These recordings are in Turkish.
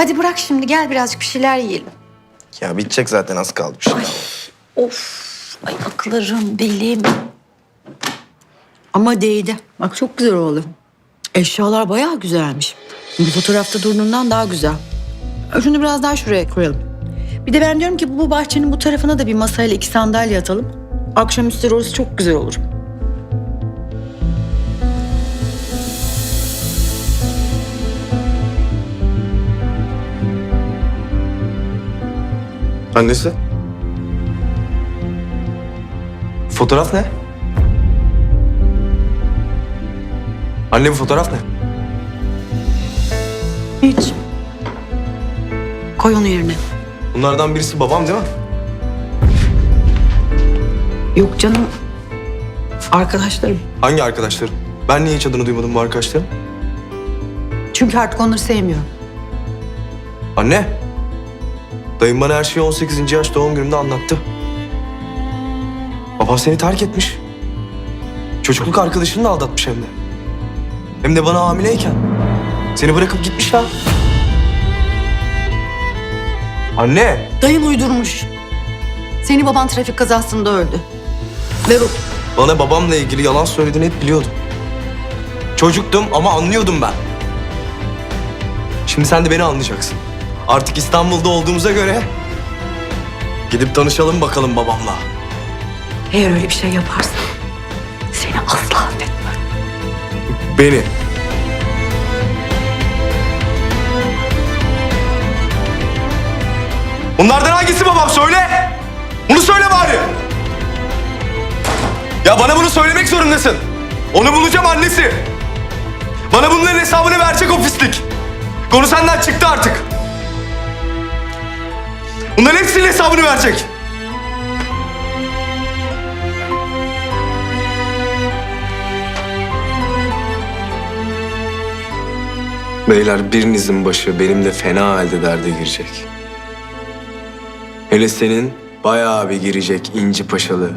Hadi bırak şimdi gel birazcık bir şeyler yiyelim. Ya bitecek zaten az kaldı bir şey. Of ay aklarım belim. Ama değdi. Bak çok güzel oldu. Eşyalar bayağı güzelmiş. Bir fotoğrafta durduğundan daha güzel. Şunu biraz daha şuraya koyalım. Bir de ben diyorum ki bu bahçenin bu tarafına da bir masayla iki sandalye atalım. Akşamüstü orası çok güzel olur. Annesi? Fotoğraf ne? Anne bu fotoğraf ne? Hiç. Koy onu yerine. Bunlardan birisi babam değil mi? Yok canım. Arkadaşlarım. Hangi arkadaşlarım? Ben niye hiç adını duymadım bu arkadaşların? Çünkü artık onları sevmiyorum. Anne. Dayım bana her şeyi 18. yaş doğum günümde anlattı. Babam seni terk etmiş. Çocukluk arkadaşını da aldatmış hem de. Hem de bana hamileyken. Seni bırakıp gitmiş ha. Anne. Dayın uydurmuş. Seni baban trafik kazasında öldü. Ve bu Bana babamla ilgili yalan söylediğini hep biliyordum. Çocuktum ama anlıyordum ben. Şimdi sen de beni anlayacaksın. Artık İstanbul'da olduğumuza göre... ...gidip tanışalım bakalım babamla. eğer öyle bir şey yaparsan seni asla affetmem. Beni. Bunlardan hangisi babam söyle. Bunu söyle bari. Ya bana bunu söylemek zorundasın. Onu bulacağım annesi. Bana bunların hesabını verecek o pislik. Konu senden çıktı artık. Bunların hepsinin hesabını verecek. Beyler birinizin başı benim de fena halde derde girecek. Hele senin bayağı bir girecek inci paşalı.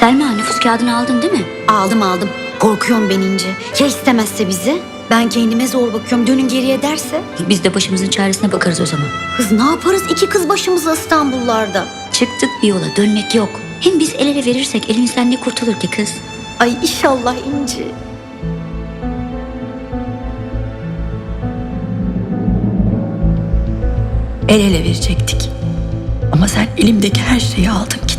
Selma nüfus kağıdını aldın değil mi? Aldım aldım. Korkuyorum ben ince. Ya istemezse bizi? Ben kendime zor bakıyorum. Dönün geriye derse? Biz de başımızın çaresine bakarız o zaman. Kız ne yaparız? İki kız başımıza İstanbullarda. Çıktık bir yola dönmek yok. Hem biz el ele verirsek elimizden ne kurtulur ki kız? Ay inşallah inci. El ele verecektik. Ama sen elimdeki her şeyi aldın.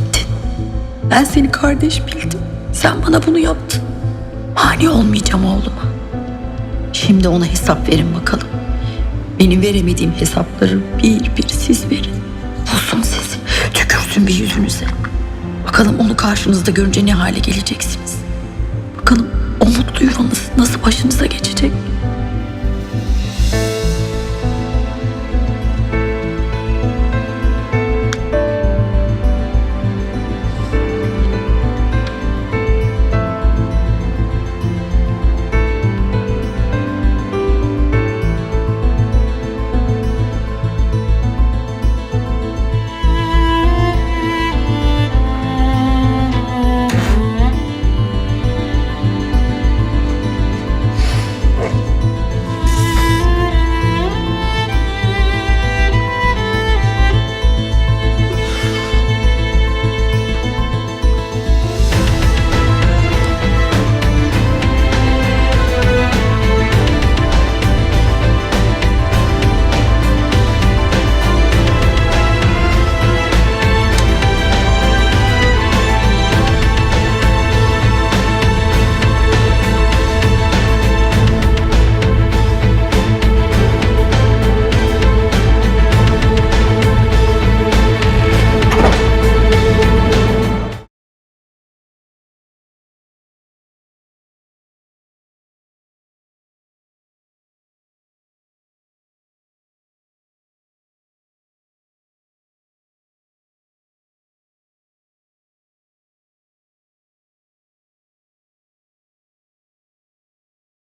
Ben seni kardeş bildim. Sen bana bunu yaptın. Mani olmayacağım oğluma. Şimdi ona hesap verin bakalım. Benim veremediğim hesapları bir bir siz verin. Bulsun sizi. Tükürsün bir yüzünüze. Bakalım onu karşınızda görünce ne hale geleceksiniz. Bakalım o mutlu yuvanız nasıl başınıza geçecek.